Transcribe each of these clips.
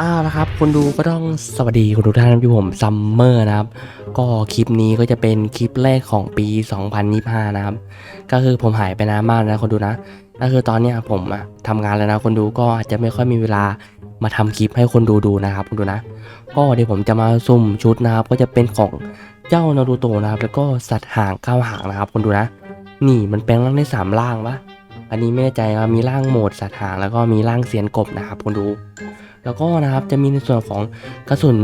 อ้าวนะครับคนดูก็ต้องสวัสดีคุณทุกท่านที่ผมซัมเมอร์นะครับ ก็คลิปนี้ก็จะเป็นคลิปแรกของปี 2025 นะครับ ก็คือผมหายไปนานมากนะคนดูนะ ก็คือตอนเนี้ยผมอะทำงานแล้วนะคนดูก็อาจจะไม่ค่อยมีเวลามาทำคลิปให้คนดูดูนะครับคุณดูนะ ก็เดี๋ยวผมจะมาสุ่มชุดนะครับ ก็จะเป็นของเจ้านารูโตะนะครับ แล้วก็สัตว์หางเก้าหางนะครับคนดูนะ นี่มันแปลงร่างได้สามร่างปะ อันนี้ไม่แน่ใจว่ามีร่างโหมดสัตว์หางแล้วก็มีร่างเสียนกบนะครับคนดู แล้วก็นะครับจะมีในส่วนของกระสุน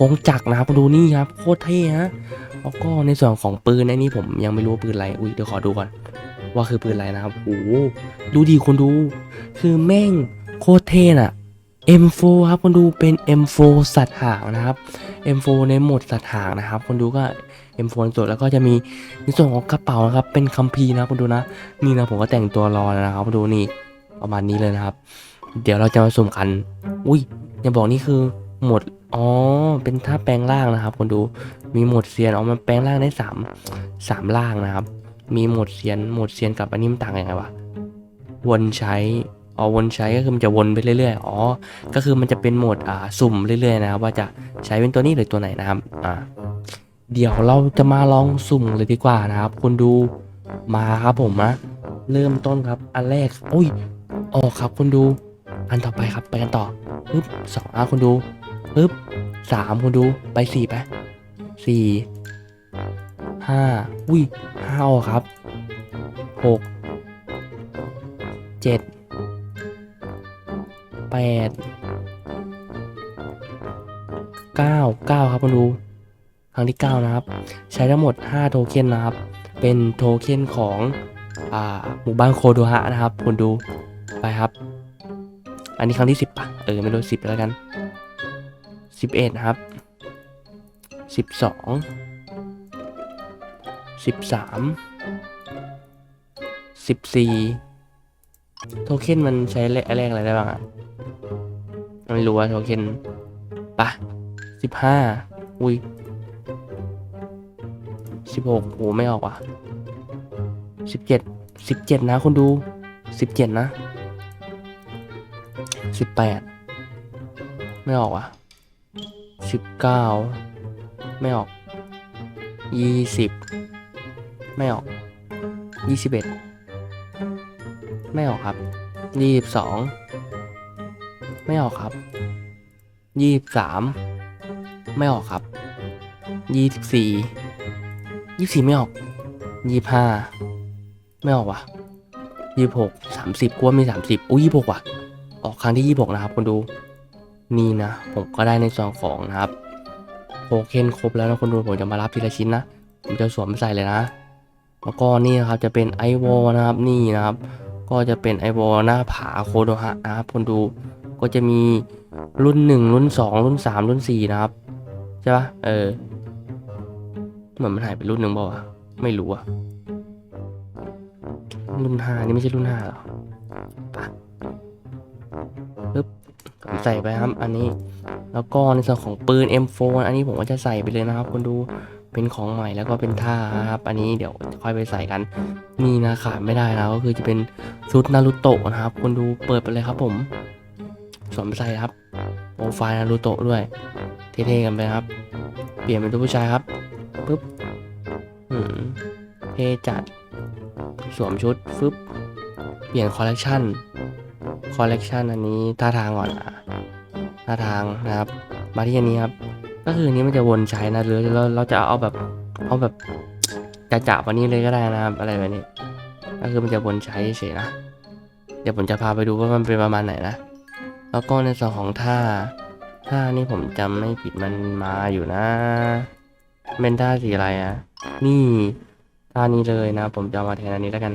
กงจักรนะครับมาดูนี่ครับโคตรเท่ฮะแล้วก็ในส่วนของปืนไอ้นี่ผมยังไม่รู้ว่าปืนอะไรอุ้ยเดี๋ยวขอดูก่อนว่าคือปืนอะไรนะครับโอ้ดูดีคนดู คือแม่งโคตรเท่น่ะ M4 ครับคนดูเป็น M4 สัตว์หางนะครับ M4 ในโหมดสัตว์หางนะครับคนดูก็ M4 สดแล้วก็จะมีในส่วนของกระเป๋านะครับเป็นคัมภีร์นะครับคนดูนะ นี่นะผมก็แต่งตัวรอแล้วนะครับคนดูนี่ประมาณนี้เลยนะครับ เดี๋ยวเราจะมาสุ่มกัน อุ้ยอย่าบอกนี่คือหมดอ๋อเป็นท่าแปลงร่างนะครับคนดูมีหมดเซียนอ๋อมันแปลงร่างได้สามสามร่างนะครับ มีหมดเซียนหมดเซียนกับอันนี้มันต่างยังไงวะวนใช้อ๋อวนใช้ก็คือมันจะวนไปเรื่อยๆ อ๋อ ก็คือมันจะเป็นโหมดอ่าสุ่มเรื่อยๆนะครับว่าจะใช้เป็นตัวนี้หรือตัวไหนนะครับ อ่า เดี๋ยวเราจะมาลองสุ่มเลยดีกว่านะครับคนดูมาครับผมนะเริ่มต้นครับอันแรกอุ้ยออกครับคนดู อันต่อไปครับไปกันต่อปึ๊บสองอะคนดูปึ๊บสามคนดูไปสี่ไปสี่ห้าอุ้ยห้าออกครับหกเจ็ดแปดเก้าเก้าครับคนดู รั้งที่เก้านะครับ ใช้ทั้งหมดห้าโทเค็นนะครับ เป็นโทเค็นของอ่าหมู่บ้านโคโดฮะนะครับคนดูไปครับ อันนี้ครั้งที่สิบป่ะเออไม่รู้สิบแล้วกันสิบเอ็ดครับสิบสองสิบสามสิบสี่โทเค็นมันใช้แลกแลกอะไรได้บ้างอะ ไม่รู้ว่าโทเค็นปะสิบห้าอุ้ย สิบหกโหไม่ออกว่ะสิบเจ็ดสิบเจ็ดนะคนดูสิบเจ็ดนะสิบแปดไม่ออกอะสิบเก้าไม่ออกยี่สิบไม่ออกยี่สิบเอ็ดไม่ออกครับยี่สิบสองไม่ออกครับยี่สิบสามไม่ออกครับยี่สิบสี่ ยี่สี่ไม่ออกยี่ห้าไม่ออกว่ะยี่หกสามสิบกว่ามีสามสิบอุ้ยยี่หกว่ะ ออกครั้งที่26นะครับคุณดู นี่นะ ผมก็ได้ในส่วนของนะครับโทเคนครบแล้วนะคุณดูผมจะมารับทีละชิ้นนะ ผมจะสวมใส่เลยนะแล้วก็นี่นะครับจะเป็นไอวอลนะครับนี่นะครับ ก็จะเป็นไอวอลหน้าผาโคโดฮะนะครับคุณดูก็จะมีรุ่น 1 รุ่น 2 รุ่น 3 รุ่น4นะครับใช่ปะเออ เหมือนมันหายไปรุ่นหนึ่งเปล่าวะไม่รู้อะรุ่น5นี่ไม่ใช่รุ่น5หรอผมใส่ไปครับ อันนี้ แล้วก็ในส่วนของปืน M4 อันนี้ผมก็จะใส่ไปเลยนะครับคนดูเป็นของใหม่แล้วก็เป็นท่าครับ อันนี้เดี๋ยวค่อยไปใส่กันนี่นะขาดไม่ได้นะก็คือจะเป็นชุดนารูโตะนะครับ คนดูเปิดไปเลยครับผมสวมใส่ครับโปรไฟล์นารูโตะด้วย เท่ๆกันไปครับ เปลี่ยนเป็นตัวผู้ชายครับ ปึ๊บหืมเท่จัด สวมชุดฟึบเปลี่ยนคอลเลคชันคอลเลกชันอันนี้ท่าทางก่อนอะท่าทางนะครับ มาที่อันนี้ครับ ก็คืออันนี้มันจะวนใช้นะหรือเราเราจะเอาแบบเอาแบบจะจับวันนี้เลยก็ได้นะครับ อะไรแบบนี้ ก็คือมันจะวนใช้เฉยๆนะเดี๋ยวผมจะพาไปดูว่ามันเป็นประมาณไหนนะแล้วก็ในส่วนของท่า ท่านี่ผมจำไม่ผิดมันมาอยู่นะ เป็นท่าสีอะไรอะนี่ท่านี้เลยนะ ผมจะมาแทนอันนี้แล้วกัน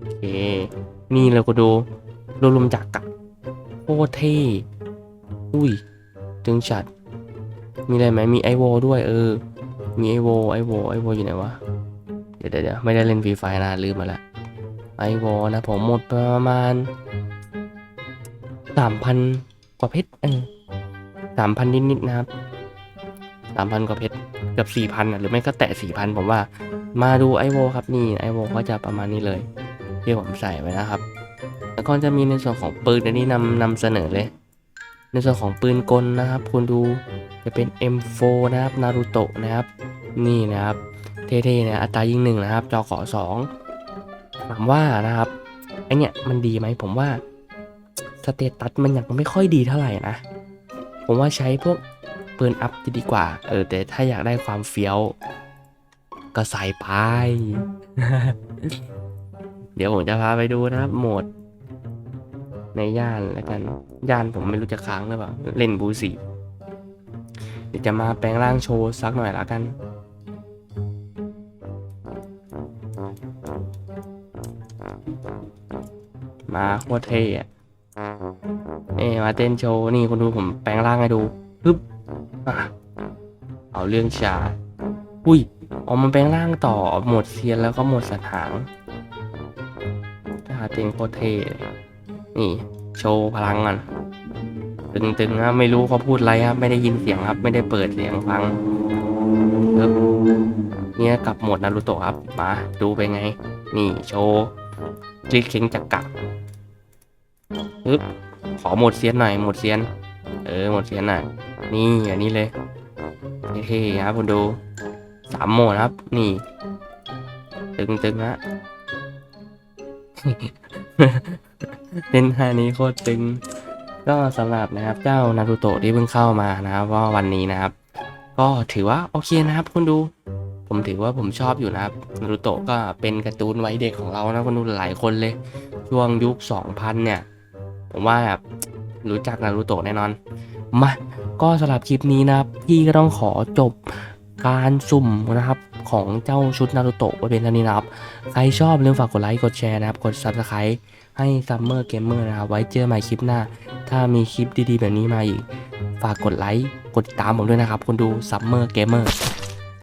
โอเคนี่เลยก็ดูรวมรวมจากกับโคตรเท่อุ้ยจึงฉัด มีอะไรไหมมีไอโวด้วยเออ มีไอโวไอโวไอโวอยู่ไหนวะ เดี๋ยวเดี๋ยวไม่ได้เล่นฟรีไฟนะลืมมาละไอโวนะผมหมดประมาณสามพันกว่าเพชรเออสามพันนิดๆนะครับ สามพันกว่าเพชรเกือบสี่พันหรือไม่ก็แตะสี่พันผมว่ามาดูไอโวครับนี่ไอโวก็จะประมาณนี้เลยที่ผมใส่ไว้นะครับ แล้วก็จะมีในส่วนของปืนอันนี้นำนำเสนอเลย ในส่วนของปืนกลนะครับ คุณดูจะเป็น M4 นะครับนารูโตะนะครับ นี่นะครับ เท่ๆนะอัตรายิงหนึ่งนะครับ จอขอสองถามว่านะครับไอเนี่ยมันดีไหมผมว่าสเตตัสมันยังไม่ค่อยดีเท่าไหร่นะ ผมว่าใช้พวก ปืนอัพจะดีกว่า เออ แต่ถ้าอยากได้ความเฟี้ยว ก็ใส่ไป เดี๋ยวผมจะพาไปดูนะครับ โหมด ในย่านแล้วกัน ย่านผมไม่รู้จะค้างหรือเปล่า เล่นบูสีเดี๋ยวจะมาแปลงร่างโชว์สักหน่อยละกันมาโคตรเท่อะเอ้มาเต้นโชว์ นี่คุณดูผมแปลงร่างให้ดูปึ๊บ เอาเรื่องชา อุ้ยออกมันแปลงร่างต่อหมดเซียนแล้วก็หมดสัตหางท่าเต้นโคเท นี่ โชว์พลังกันตึงๆนะไม่รู้เขาพูดอะไรครับไม่ได้ยินเสียงครับ ไม่ได้เปิดเสียงฟังปึ๊บเนี่ยกลับหมดนารูโตะครับ มาดูไปไง นี่โชว์คลิกเข็งจักกะปึ๊บขอหมดเซียนหน่อยหมดเซียน เออหมดเซียนหน่อย นี่อันนี้เลยเท่ๆครับคุณดูสามโหมดครับ นี่ ตึงๆนะเล่นท่านี้โคตรตึง ก็สำหรับนะครับเจ้านารูโตะที่เพิ่งเข้ามานะครับว่าวันนี้นะครับ ก็ถือว่าโอเคนะครับคุณดูผมถือว่าผมชอบอยู่นะครับนารูโตะก็เป็นการ์ตูนไว้เด็กของเรานะคุณดูหลายคนเลย ช่วงยุค 2000 เนี่ย ผมว่าแบบรู้จักนารูโตะแน่นอน มาก็สำหรับคลิปนี้นะครับพี่ก็ต้องขอจบการสุ่มนะครับของเจ้าชุดนารูโตะไว้เป็นเท่านี้นะครับ ใครชอบลืมฝากกดไลค์กดแชร์นะครับ กด Subscribe ให้ Summer Gamer นะครับ ไว้เจอใหม่คลิปหน้า ถ้ามีคลิปดีๆแบบนี้มาอีก ฝากกดไลค์ กดติดตามผมด้วยนะครับ คนดู Summer Gamer